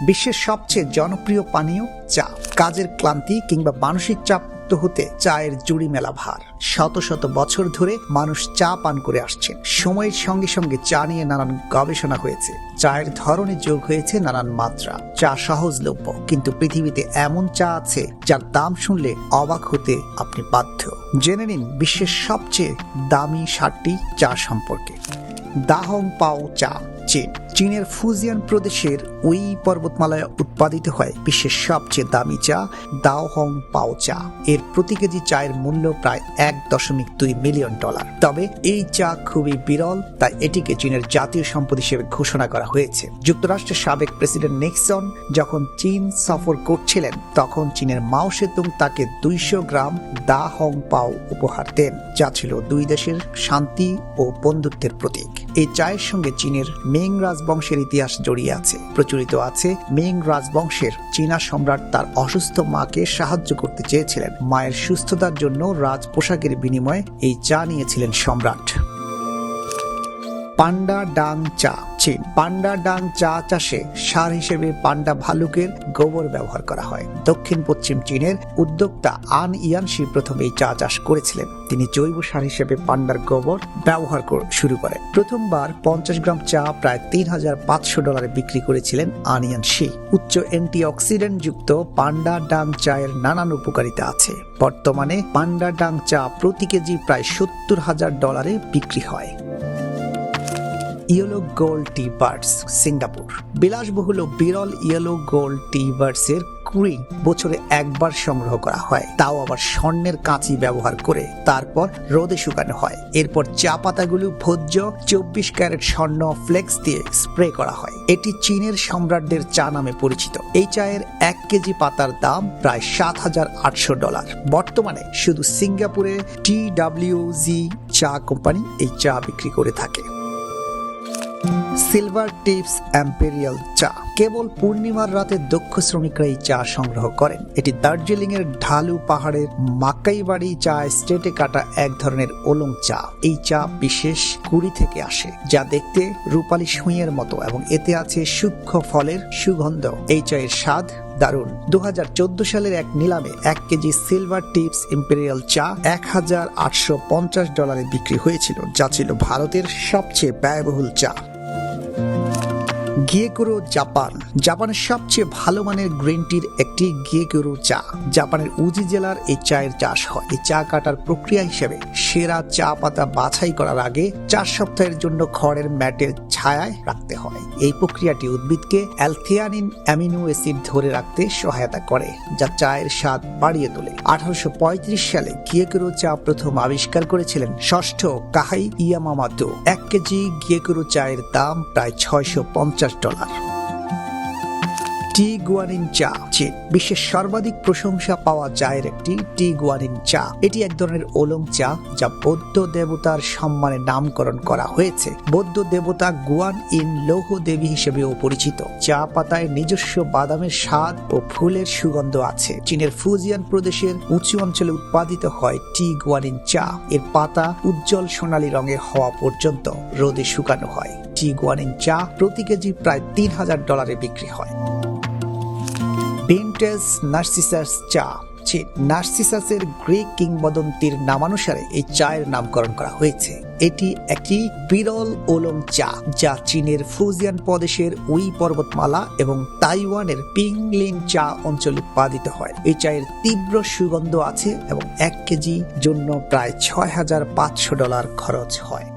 বিশ্বের সবচেয়ে জনপ্রিয় পানীয় চা। কাজের ক্লান্তি কিংবা মানসিক চাপ হতে চায়ের জুড়ি মেলা ভার। শত শত বছর ধরে মানুষ চা পান করে আসছেন। সময়ের সঙ্গে সঙ্গে চা নিয়ে নানান গবেষণা হয়েছে। চায়ের ধরনে যোগ হয়েছে নানান মাত্রা। চা সহজলভ্য, কিন্তু পৃথিবীতে এমন চা আছে যার দাম শুনলে অবাক হতে আপনি বাধ্য। জেনে নিন বিশ্বের সবচেয়ে দামি ষাটটি চা সম্পর্কে। দাহং পাও চা, চীন। চীনের ফুজিয়ান প্রদেশের ওই পর্বতমালায় উৎপাদিত হয় বিশ্বের সবচেয়ে দামি চা, দাওহং পাও চা। এর প্রতি কেজি চায়ের মূল্য প্রায় এক দশমিক দুই মিলিয়ন ডলার। তবে এই চা খুবই বিরল, তাই এটিকে চীনের জাতীয় সম্পদ হিসেবে ঘোষণা করা হয়েছে। যুক্তরাষ্ট্রের সাবেক প্রেসিডেন্ট নিক্সন যখন চীন সফর করছিলেন, তখন চীনের মাও সেতুং তাকে দুইশো গ্রাম দা হং পাও উপহার দেন, যা ছিল দুই দেশের শান্তি ও বন্ধুত্বের প্রতীক। এই চায়ের সঙ্গে চীনের মেং রাজবংশের ইতিহাস জড়িয়ে আছে। প্রচলিত আছে মেং রাজবংশের। চীনা সম্রাট তার অসুস্থ মাকে সাহায্য করতে চেয়েছিলেন। মায়ের সুস্থতার জন্য রাজ পোশাকের বিনিময়ে এই চা নিয়েছিলেন সম্রাট। পান্ডা ডাং চা চীন পান্ডা ডাং চা চাষে সার হিসেবে পান্ডা ভালুকের গোবর ব্যবহার করা হয়। দক্ষিণ পশ্চিম চীনের উদ্যোক্তা আন ইয়ানশি প্রথম এই চা চাষ করেছিলেন। তিনি জৈব সার হিসেবে পান্ডার গোবর ব্যবহার শুরু করেন। প্রথমবার পঞ্চাশ গ্রাম চা প্রায় তিন হাজার পাঁচশো ডলারে বিক্রি করেছিলেন আন ইয়ানশি উচ্চ অ্যান্টিঅক্সিডেন্ট যুক্ত পান্ডা ডাং চায়ের নানান উপকারিতা আছে। বর্তমানে পান্ডা ডাং চা প্রতি কেজি প্রায় সত্তর হাজার ডলারে বিক্রি হয়। Yellow gold tea birds Singapore বিলাসবহুল বিরল ইয়েলো গোল্ড টি বার্ডস এর কুড়ি বছরে একবার সংগ্রহ করা হয়। তাও আবার স্বর্ণের কাঁচি ব্যবহার করে তারপর রোদে শুকানো হয়। এরপর চা পাতাগুলো ভোজ্য চব্বিশ ক্যারেট স্বর্ণ ফ্লেক্স দিয়ে স্প্রে করা হয়। এটি চীনের সম্রাটদের চা নামে পরিচিত। এই চায়ের এক কেজি পাতার দাম প্রায় সাত হাজার আটশো ডলার। বর্তমানে শুধু সিঙ্গাপুরে টি ডাব্লিউজি চা কোম্পানি এই চা বিক্রি করে থাকে। সিলভার টিপস এম্পেরিয়াল চা কেবল পূর্ণিমার রাতে দক্ষ শ্রমিকরা এই চা সংগ্রহ করেন। এটি দার্জিলিং এর ঢালু পাহাড়ের মাকাইবাড়ি চা স্টেটে কাটা এক ধরনের ওলং চা। এই চা বিশেষ কুড়ি থেকে আসে, যা দেখতে রূপালী সুইয়ের মতো এবং এতে আছে সূক্ষ্ম ফলের সুগন্ধ। এই চায়ের স্বাদ দারুণ। দু হাজার চোদ্দ সালের এক নিলামে এক কেজি সিলভার টিপস ইম্পেরিয়াল চা এক হাজার আটশো পঞ্চাশ ডলারে বিক্রি হয়েছিল, যা ছিল ভারতের সবচেয়ে ব্যয়বহুল চা। গিয়েকুরো জাপান জাপানের সবচেয়ে ভালো মানের গ্রিন টির একটি গিয়েকুরো চা। জাপানের উজি জেলার এই চায়ের চাষ হয়। এই চা কাটার প্রক্রিয়া হিসেবে সেরা চা পাতা বাছাই করার আগে চার সপ্তাহের জন্য খড়ের ম্যাটের ছায়ায় রাখতে হয়। এই প্রক্রিয়াটি উদ্ভিদকে অ্যালথিয়ানিন, অ্যামিনো অ্যাসিড ধরে রাখতে সহায়তা করে, যা চায়ের স্বাদ বাড়িয়ে তোলে। আঠারোশো পঁয়ত্রিশ সালে গিয়েকুরো চা প্রথম আবিষ্কার করেছিলেন ষষ্ঠ কাহাই ইয়ামামাতো। এক কেজি গিয়েকুরো চায়ের দাম প্রায় ছয়শো পঞ্চাশ ডলার। টি গুয়ানিন চা চীন বিশ্বের সর্বাধিক প্রশংসা পাওয়া চায়ের একটি টি গুয়ানিন চা। এটি এক ধরনের ওলং চা যা বৌদ্ধ দেবতার সম্মানে নামকরণ করা হয়েছে। বৌদ্ধ দেবতা গুয়ান ইন লৌহ দেবী হিসেবেও পরিচিত। চা পাতায় নিজস্ব বাদামের স্বাদ ও ফুলের সুগন্ধ আছে। চীনের ফুজিয়ান প্রদেশের উঁচু অঞ্চলে উৎপাদিত হয় টি গুয়ানিন চা। এর পাতা উজ্জ্বল সোনালী রঙের হওয়া পর্যন্ত রোদে শুকানো হয়। টি গুয়ানিন চা প্রতি কেজি প্রায় তিন হাজার ডলারে বিক্রি হয়। ভিনটেজ নার্সিসাস চা নার্সিসাসের গ্রিক কিংবদন্তির নামানুসারে এই চায়ের নামকরণ করা হয়েছে। এটি একটি বিরল ওলং চা, যা চীনের ফুজিয়ান প্রদেশের উই পর্বতমালা এবং তাইওয়ানের পিংলিন চা অঞ্চলে উৎপাদিত হয়। এই চায়ের তীব্র সুগন্ধ আছে এবং এক কেজি জন্য প্রায় ছয় হাজার পাঁচশো ডলার খরচ হয়।